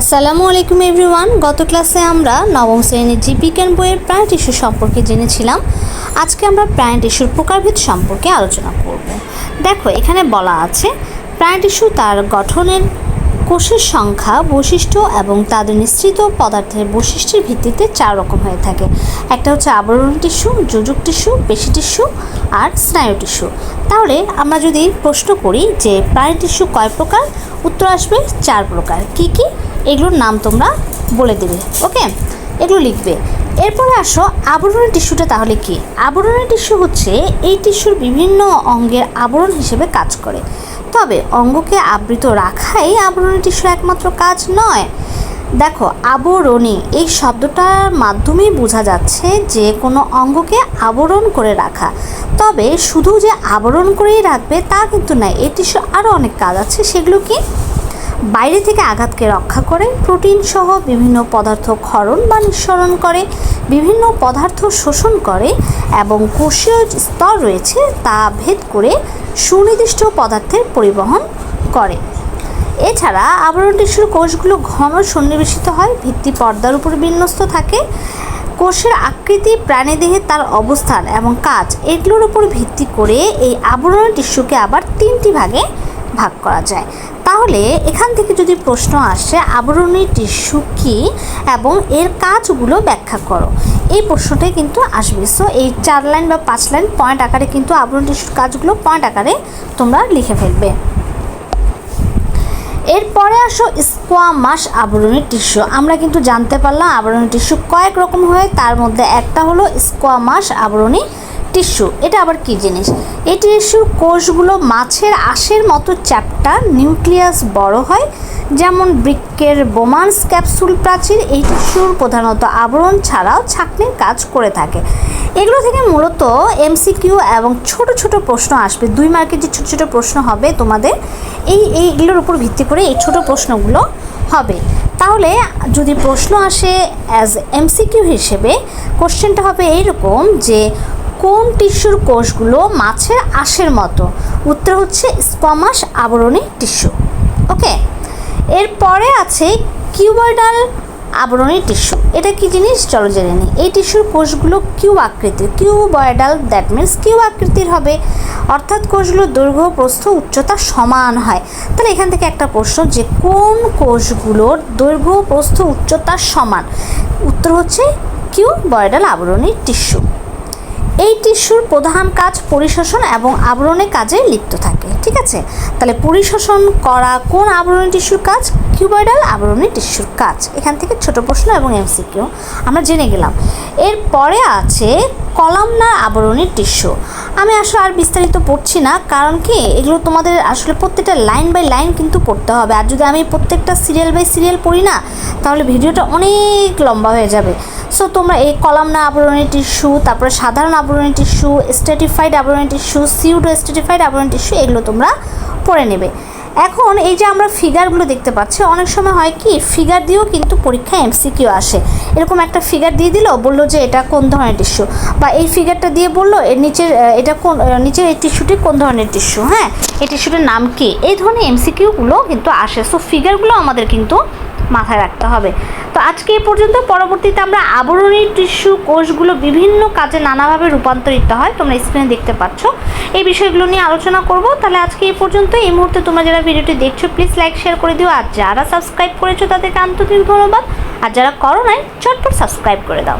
আসসালামু আলাইকুম এভরিওয়ান। গত ক্লাসে আমরা নবম শ্রেণির জীববিজ্ঞান বইয়ের প্রাণ টিস্যু সম্পর্কে জেনেছিলাম। আজকে আমরা প্রাণ টিস্যুর প্রকারভেদ সম্পর্কে আলোচনা করব। দেখো, এখানে বলা আছে প্রাণ টিস্যু তার গঠনের কোষের সংখ্যা, বৈশিষ্ট্য এবং তাদের নিঃসৃত পদার্থের বৈশিষ্ট্যের ভিত্তিতে চার রকম হয়ে থাকে। একটা হচ্ছে আবরণ টিস্যু যোজক টিস্যু, পেশি টিস্যু আর স্নায়ু টিস্যু। তাহলে আমরা যদি প্রশ্ন করি যে প্রাণী টিস্যু কয় প্রকার? উত্তর আসবে চার প্রকার। কি কি? এগুলোর নাম তোমরা বলে দেবে, ওকে? এগুলো লিখবে। এরপরে আসো আবরণী টিস্যুটা তাহলে কি? আবরণী টিস্যু হচ্ছে এই টিস্যুর বিভিন্ন অঙ্গের আবরণ হিসেবে কাজ করে। তবে অঙ্গকে আবৃত রাখাই আবরণী টিস্যুর একমাত্র কাজ নয়। দেখো, আবরণী এই শব্দটার মাধ্যমেই বোঝা যাচ্ছে যে কোনো অঙ্গকে আবরণ করে রাখা। তবে শুধু যে আবরণ করেই রাখবে তা কিন্তু নয় এই টিস্যু আরও অনেক কাজ আছে, সেগুলো কি? বাইরে থেকে আঘাতকে রক্ষা করে প্রোটিন সহ বিভিন্ন পদার্থ ক্ষরণ বা নিঃসরণ করে, বিভিন্ন পদার্থ শোষণ করে এবং কোষীয় স্তর রয়েছে তা ভেদ করে সুনির্দিষ্ট পদার্থের পরিবহন করে। এছাড়া আবরণ টিস্যুর কোষগুলো ঘন সন্নিবেশিত হয়, ভিত্তি পর্দার উপর বিন্যস্ত থাকে। কোষের আকৃতি প্রাণীদেহে তার অবস্থান এবং কাজ, এগুলোর উপর ভিত্তি করে এই আবরণ টিস্যুকে আবার তিনটি ভাগে ভাগ করা যায়। তাহলে এখান থেকে যদি প্রশ্ন আসে, আবরণী টিস্যু কী এবং এর কাজগুলো ব্যাখ্যা করো। এই প্রশ্নটাই কিন্তু আসবে। সো এই চার লাইন বা পাঁচ লাইন পয়েন্ট আকারে কিন্তু আবরণ টিস্যুর কাজগুলো পয়েন্ট আকারে তোমরা লিখে ফেলবে। এরপরে আসো স্কোয়ামাস আবরণী টিস্যু। আমরা কিন্তু জানতে পারলাম আবরণী টিস্যু কয়েক রকম হয়, তার মধ্যে একটা হলো স্কোয়ামাস আবরণী টিস্যু। এটা আবার কি জিনিস? এই টিস্যুর কোষগুলো মাছের আঁশের মতো চ্যাপ্টা নিউক্লিয়াস বড় হয়। যেমন বৃক্কের বোমান্স ক্যাপসুল প্রাচীর এই টিস্যুর প্রধানত আবরণ ছাড়াও ছাকনির কাজ করে থাকে। এগুলো থেকে মূলত এমসিকিউ এবং ছোট ছোট প্রশ্ন আসবে। দুই মার্কের যে ছোট ছোট প্রশ্ন হবে তোমাদের, এই এইগুলোর উপর ভিত্তি করে এই ছোট প্রশ্নগুলো হবে। তাহলে যদি প্রশ্ন আসে অ্যাজ এমসিকিউ হিসেবে কোশ্চেনটা হবে এইরকম যে কোন টিস্যুর কোষগুলো মাছের আঁশের মতো? উত্তর হচ্ছে স্কমাস আবরণী টিস্যু। ওকে? এরপরে আছে কিউবয়েডাল আবরণী টিস্যু। এটা কি জিনিস? চলো জেনে নিই। এই টিস্যুর কোষগুলো কিউ আকৃতির? কিউবয়েডাল দ্যাট মিন্স কিউ আকৃতির হবে। অর্থাৎ কোষগুলোর দৈর্ঘ্য, প্রস্থ, উচ্চতা সমান হয়। তাহলে এখান থেকে একটা প্রশ্ন যে কোন কোষগুলোর দৈর্ঘ্য, প্রস্থ, উচ্চতা সমান? উত্তর হচ্ছে কিউবয়েডাল আবরণী টিস্যু। এই টিস্যুর প্রধান কাজ পরিশোষণ এবং আবরণের কাজে লিপ্ত থাকে, ঠিক আছে? তাহলে পরিশোষণ করা কোন আবরণী টিস্যুর কাজ? কিউবয়েডাল আবরণী টিস্যুর কাজ। এখান থেকে ছোট প্রশ্ন এবং এমসিকিউ আমরা জেনে গেলাম। এরপরে আছে কলামনার আবরণী টিস্যু। আমি আসলে আর বিস্তারিত পড়ছি না, কারণ কি এগুলো তোমাদের আসলে প্রত্যেকটা লাইন বাই লাইন কিন্তু পড়তে হবে। আর যদি আমি প্রত্যেকটা সিরিয়াল বাই সিরিয়াল পড়ি না, তাহলে ভিডিওটা অনেক লম্বা হয়ে যাবে। সো তোমরা এই কলামনা আবরণী টিস্যু, তারপরে সাধারণ আবরণী টিস্যু, স্ট্যাটিফাইড আবরণী টিস্যু, সিউডো স্ট্যাটিফাইড আবরণী টিস্যু, এগুলো তোমরা পড়ে নেবে। এখন এই যে আমরা ফিগারগুলো দেখতে পাচ্ছি, অনেক সময় হয় কি ফিগার দিয়েও কিন্তু পরীক্ষায় এমসিকিউ আসে। এরকম একটা ফিগার দিয়ে দিল, বলল যে এটা কোন ধরনের টিস্যু বা এই ফিগারটা দিয়ে বলল, এর নিচের এটা কোন নিচের এই টিস্যুটি কোন ধরনের টিস্যু হ্যাঁ এই টিস্যুটির নাম কি? এই ধরনের এমসিকিউগুলো কিন্তু আসে। সো ফিগারগুলো আমাদের কিন্তু মাথায় রাখতে হবে। তো আজকে এ পর্যন্ত। পরবর্তীতে আমরা আবরণী টিস্যু কোষগুলো বিভিন্ন কাজে নানাভাবে রূপান্তরিত হয়, তোমরা স্ক্রিনে দেখতে পাচ্ছ। এই বিষয়গুলো নিয়ে আলোচনা করব। তাহলে আজকে এই পর্যন্ত। এই মুহূর্তে তোমরা যারা ভিডিওটি দেখছ প্লিজ লাইক শেয়ার করে দিও। আর যারা সাবস্ক্রাইব করেছ, তাদেরকে আন্তরিক ধন্যবাদ। আর যারা করো নাই, চটপট সাবস্ক্রাইব করে দাও।